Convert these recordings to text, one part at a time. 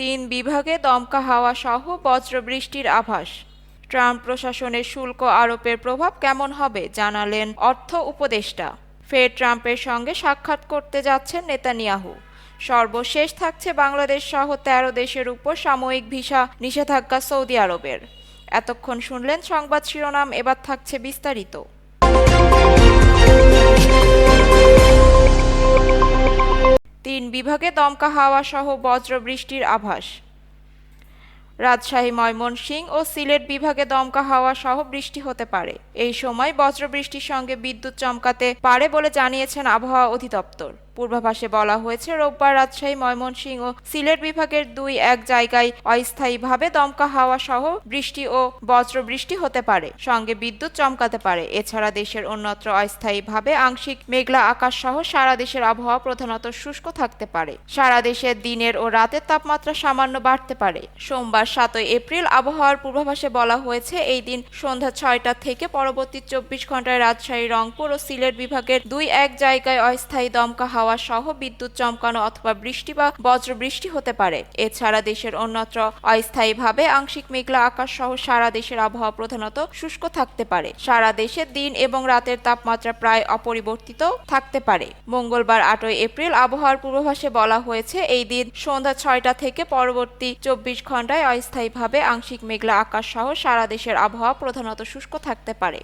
তিন বিভাগে দমকা হাওয়া সহ বজ্রবৃষ্টির আভাস। ট্রাম্প প্রশাসনের শুল্ক আরোপের প্রভাব কেমন হবে জানালেন অর্থ উপদেষ্টা। ফের ট্রাম্পের সঙ্গে সাক্ষাৎ করতে যাচ্ছেন নেতানিয়াহু। সর্বশেষ থাকছে বাংলাদেশ সহ তেরো দেশের উপর সাময়িক ভিসা নিষেধাজ্ঞা সৌদি আরবের। এতক্ষণ শুনলেন সংবাদ শিরোনাম, এবার থাকছে বিস্তারিত। তিন বিভাগে দমকা হাওয়া সহ বজ্রবৃষ্টির আভাস। রাজশাহী, ময়মনসিংহ ও সিলেট বিভাগে দমকা হাওয়া সহ বৃষ্টি হতে পারে। এই সময় বজ্রবৃষ্টির সঙ্গে বিদ্যুৎ চমকাতে পারে বলে জানিয়েছেন আবহাওয়া অধিদপ্তর। পূর্বাভাসে বলা হয়েছে, রোববার রাজশাহী, ময়মনসিংহ ও সিলেট বিভাগের দুই এক জায়গায় অস্থায়ীভাবে দমকা হাওয়া সহ বৃষ্টি ও বজ্রবৃষ্টি হতে পারে। সঙ্গে বিদ্যুৎ চমকাতে পারে। এছাড়া দেশের অন্যত্র অস্থায়ীভাবে আংশিক মেঘলা আকাশ সহ সারা দেশের আবহাওয়া প্রধানত শুষ্ক থাকতে পারে। সারা দেশের দিনের ও রাতের তাপমাত্রা সামান্য বাড়তে পারে। সোমবার সাতই এপ্রিল আবহাওয়ার পূর্বাভাসে বলা হয়েছে, এই দিন সন্ধ্যা ছয়টা থেকে পরবর্তী চব্বিশ ঘন্টায় রাজশাহী, রংপুর ও সিলেট বিভাগের দুই এক জায়গায় অস্থায়ী দমকা হাওয়া সহ বিদ্যুৎ চমকানো অথবা বৃষ্টি বা বজ্রবৃষ্টি হতে পারে। এছাড়া দেশের অন্যত্র অস্থায়ীভাবে আংশিক মেঘলা আকাশ সহ সারা দেশের আবহাওয়া প্রধানত শুষ্ক থাকতে পারে। সারা দেশে দিন এবং রাতের তাপমাত্রা প্রায় অপরিবর্তিত থাকতে পারে। মঙ্গলবার আটই এপ্রিল আবহাওয়ার পূর্বাভাসে বলা হয়েছে, এই দিন সন্ধ্যা ছয়টা থেকে পরবর্তী চব্বিশ ঘন্টায় অস্থায়ীভাবে আংশিক মেঘলা আকাশ সহ সারা দেশের আবহাওয়া প্রধানত শুষ্ক থাকতে পারে।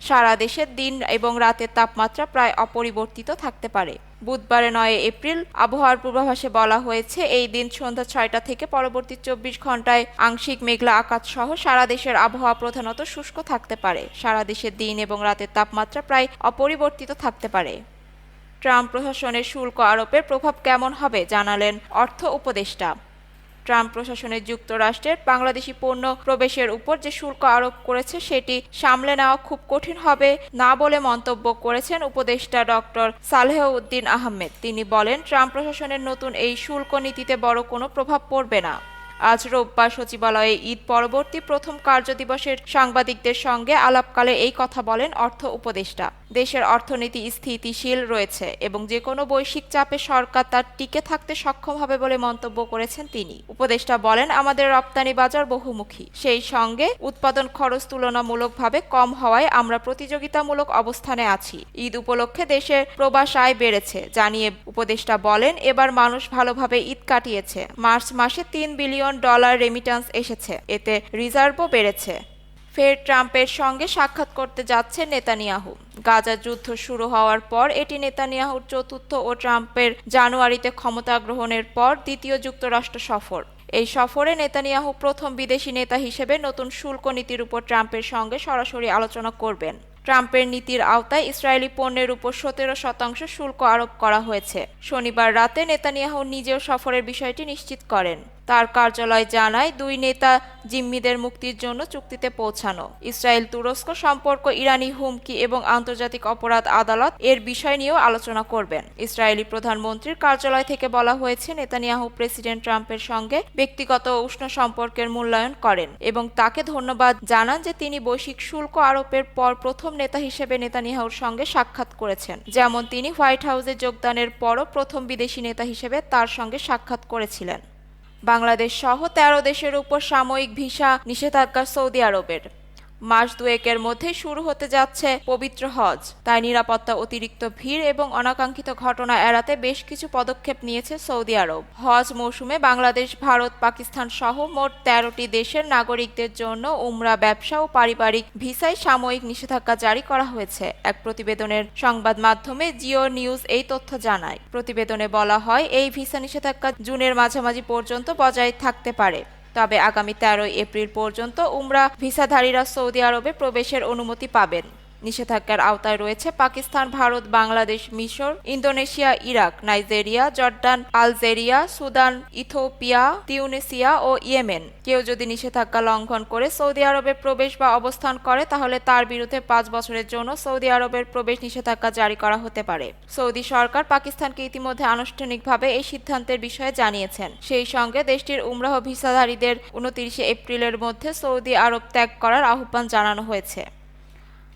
সারা দেশের দিন এবং রাতের তাপমাত্রা প্রায় অপরিবর্তিত থাকতে পারে। বুধবারে নয় এপ্রিল আবহাওয়ার পূর্বাভাসে বলা হয়েছে, এই দিন সন্ধ্যা ছয়টা থেকে পরবর্তী চব্বিশ ঘন্টায় আংশিক মেঘলা আকাশ সহ সারা দেশের আবহাওয়া প্রধানত শুষ্ক থাকতে পারে। সারা দেশের দিন এবং রাতের তাপমাত্রা প্রায় অপরিবর্তিত থাকতে পারে। ট্রাম্প প্রশাসনের শুল্ক আরোপের প্রভাব কেমন হবে জানালেন অর্থ উপদেষ্টা। ট্রাম্প প্রশাসনের যুক্তরাষ্ট্রের বাংলাদেশি পণ্য প্রবেশের উপর যে শুল্ক আরোপ করেছে, সেটি সামলে নেওয়া খুব কঠিন হবে না বলে মন্তব্য করেছেন উপদেষ্টা ডক্টর সালেহ উদ্দিন আহমেদ। তিনি বলেন, ট্রাম্প প্রশাসনের নতুন এই শুল্ক নীতিতে বড় কোনো প্রভাব পড়বে না। আজ রোববার সচিবালয়ে ঈদ পরবর্তী প্রথম কার্যদিবসের সাংবাদিকদের সঙ্গে আলাপকালে এই কথা বলেন অর্থ উপদেষ্টা। দেশের অর্থনীতি স্থিতিশীল রয়েছে এবং যে কোনো বৈশ্বিক চাপে সরকার তার টিকে থাকতে সক্ষম হবে বলে মন্তব্য করেছেন তিনি। উপদেষ্টা বলেন, আমাদের রপ্তানি বাজার বহুমুখী। সেই সঙ্গে উৎপাদন খরচ তুলনামূলকভাবে কম হওয়ায় আমরা প্রতিযোগিতামূলক অবস্থানে আছি। ঈদ উপলক্ষে দেশের প্রবাস আয় বেড়েছে। জানিয়ে উপদেষ্টা বলেন, এবার মানুষ ভালোভাবে ঈদ কাটিয়েছে। মার্চ মাসে তিন বিলিয়ন ডলার রেমিটান্স এসেছে। এতে রিজার্ভও বেড়েছে। ফের ট্রাম্পের সঙ্গে সাক্ষাৎ করতে যাচ্ছে নেতানিয়াহু। গাজা যুদ্ধ শুরু হওয়ার পর এটি নেতানিয়াহুর চতুর্থ ও ট্রাম্পের জানুয়ারিতে ক্ষমতা গ্রহণের পর দ্বিতীয় যুক্তরাষ্ট্র সফর। এই সফরে নেতানিয়াহু প্রথম বিদেশি নেতা হিসেবে নতুন শুল্ক নীতির উপর ট্রাম্পের সঙ্গে সরাসরি আলোচনা করবেন। ট্রাম্পের নীতির আওতায় ইসরায়েলি পণ্যের উপর সতেরো শতাংশ শুল্ক আরোপ করা হয়েছে। শনিবার রাতে নেতানিয়াহু নিজেও সফরের বিষয়টি নিশ্চিত করেন। তার কার্যালয় জানায়, দুই নেতা জিম্মিদের মুক্তির জন্য চুক্তিতে পৌঁছানো। ইসরায়েল তুরস্ক সম্পর্ক, ইরানি হুমকি এবং আন্তর্জাতিক অপরাধ আদালত এর বিষয় নিয়েও আলোচনা করবেন। ইসরায়েলি প্রধানমন্ত্রীর কার্যালয় থেকে বলা হয়েছে, নেতানিয়াহু প্রেসিডেন্ট ট্রাম্পের সঙ্গে ব্যক্তিগত উষ্ণ সম্পর্কের মূল্যায়ন করেন এবং তাকে ধন্যবাদ জানান যে তিনি বৈশ্বিক শুল্ক আরোপের পর প্রথম নেতা হিসেবে নেতানিয়াহুর সঙ্গে সাক্ষাৎ করেছেন। যেমন তিনি হোয়াইট হাউসে যোগদানের পরও প্রথম বিদেশি নেতা হিসেবে তার সঙ্গে সাক্ষাৎ করেছিলেন। বাংলাদেশ সহ তেরো দেশের উপর সাময়িক ভিসা নিষেধাজ্ঞা সৌদি আরবের। মাস দুয়েকের মধ্যে শুরু হতে যাচ্ছে পবিত্র হজ। তাই নিরাপত্তা, অতিরিক্ত ভিড় এবং অনাকাঙ্ক্ষিত ঘটনা এড়াতে বেশ কিছু পদক্ষেপ নিয়েছে সৌদি আরব। হজ মৌসুমে বাংলাদেশ, ভারত, পাকিস্তান সহ মোট তেরোটি দেশের নাগরিকদের জন্য উমরা, ব্যবসা ও পারিবারিক ভিসায় সাময়িক নিষেধাজ্ঞা জারি করা হয়েছে। এক প্রতিবেদনের সংবাদ মাধ্যমে জিও নিউজ এই তথ্য জানায়। প্রতিবেদনে বলা হয়, এই ভিসা নিষেধাজ্ঞা জুনের মাঝামাঝি পর্যন্ত বজায় থাকতে পারে। তবে আগামী তেরোই এপ্রিল পর্যন্ত উমরা ভিসাধারীরা সৌদি আরবে প্রবেশের অনুমতি পাবেন। নিষেধাজ্ঞার আওতায় রয়েছে পাকিস্তান, ভারত, বাংলাদেশ, মিশর, Indonesia, Iraq, Nigeria, Jordan, Algeria, Sudan Ethiopia Tunisia ও ইয়েমেন। কেউ যদি নিষেধাজ্ঞা লঙ্ঘন করে সৌদি আরবে প্রবেশ বা অবস্থান করে, তাহলে তার বিরুদ্ধে পাঁচ বছরের জন্য সৌদি আরবের প্রবেশ নিষেধাজ্ঞা জারি করা হতে পারে। সৌদি সরকার পাকিস্তানকে ইতিমধ্যে আনুষ্ঠানিকভাবে এই সিদ্ধান্তের বিষয়ে জানিয়েছেন। সেই সঙ্গে দেশটির উমরাহ ভিসাধারীদের উনতিরিশে এপ্রিলের মধ্যে সৌদি আরব ত্যাগ করার আহ্বান জানানো হয়েছে।